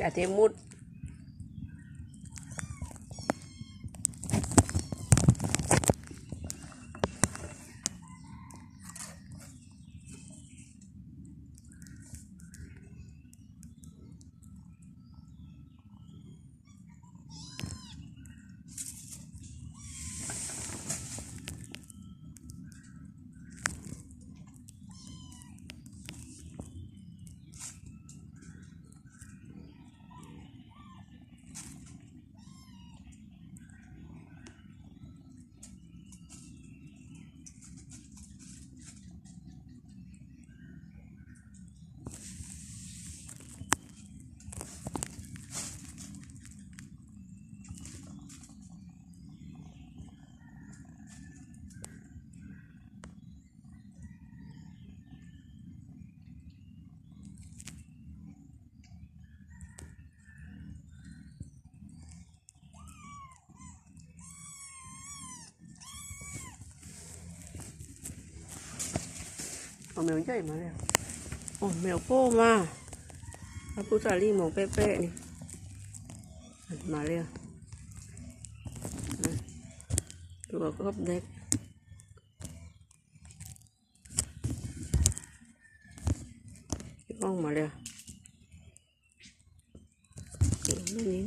จะเเอาแมวใหญ่มาแล้วโอ้แมวโป้มาพระพุทธาลีหมองเป๊ะๆนี่มาแล้วตัวครบเด็กห้องมาแล้วนี่นี่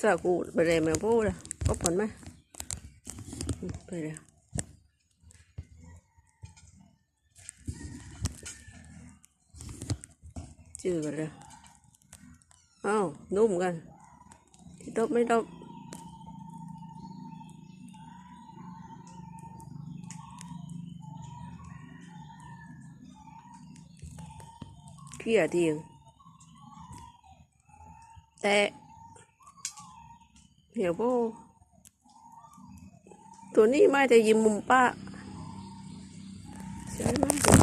สากูไปเลยแมวโป้ละก็ผลไหมไปแล้ว จืดกันเลยอ้าวนุ่มกันที่ตบไม่ตบเขี่ยทีงแต่เดี๋ยวโบตัวนี้ไม่จะยิ้มมุมป้าใช่ไหม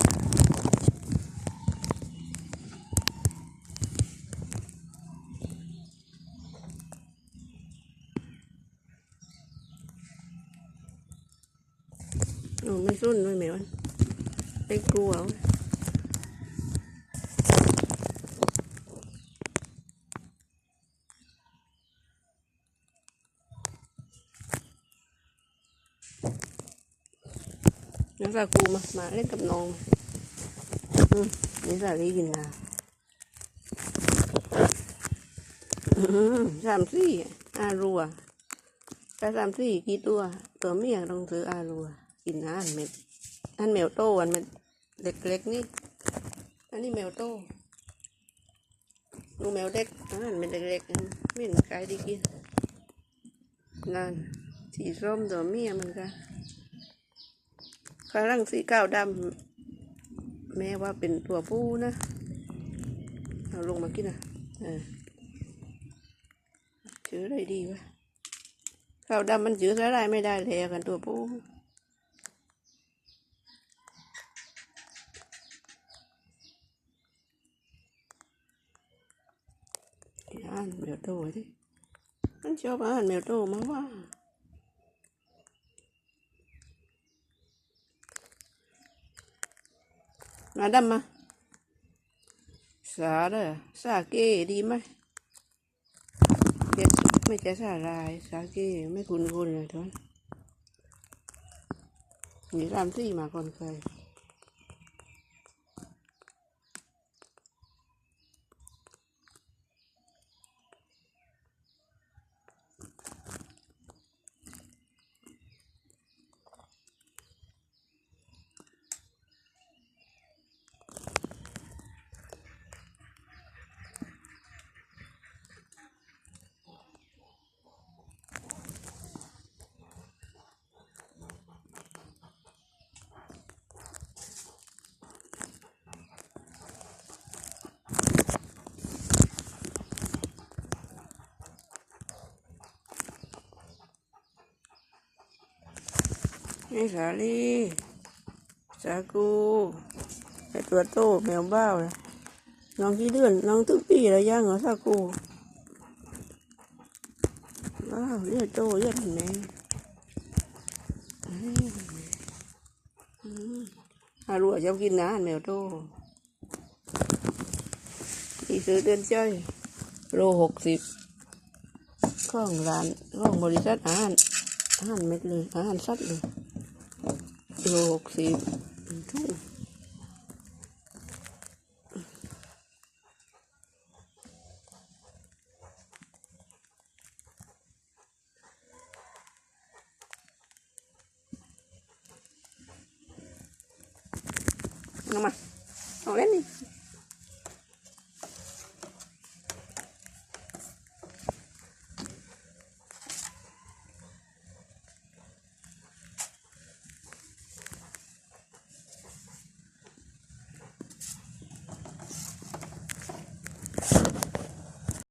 ไม่สุ่นด้วยแมวไม่กลัวเว้ยนักสากูมา มาเล่นกับน้องอืมนี่สาลีกินยาสามสี่อารัวถ้าสามสี่กี่ตัว ตัวเมียต้องซื้ออารัว กินอาหารเม็ดอันแมวโตอันเม็ดเล็กๆนี่อันนี้แมวโตดูแมวเด็กอาหารเม็ดเล็กๆไม่เห็นใครได้กินนั่นสีส้มตัวเมียมันก็ข้างล่างสีขาวดำแม่ว่าเป็นตัวผู้นะเอาลงมากินนะเออชื่ออะไรดีวะขาวดำมันชื่ออะไรไม่ได้เลยกันตัวผู้ อ่านแมวโตดิมันชอบอ่านแมวโตมาว่ามาดำมา สาเด้อสาเกดีไหมไม่ใช่สาลายสาเกไม่คุ้นคุ้นเลยทุนมีรามสี่มาก่อนเคย นี่สาลีสากูไอตัวโตแมวบ้าวนะน้องกี่เดือน น้องตึกปีแล้วย่างเหรอสากูว้าวเลือดโตเลือดแม่อารัวจะกินนะแมวโตที่ซื้อเดือนจ้อยโลหกสิบข้องร้านข้องบริษัทอาหารอาหารเม็ดเลยอาหารสัตว์เลย โลหกสิบ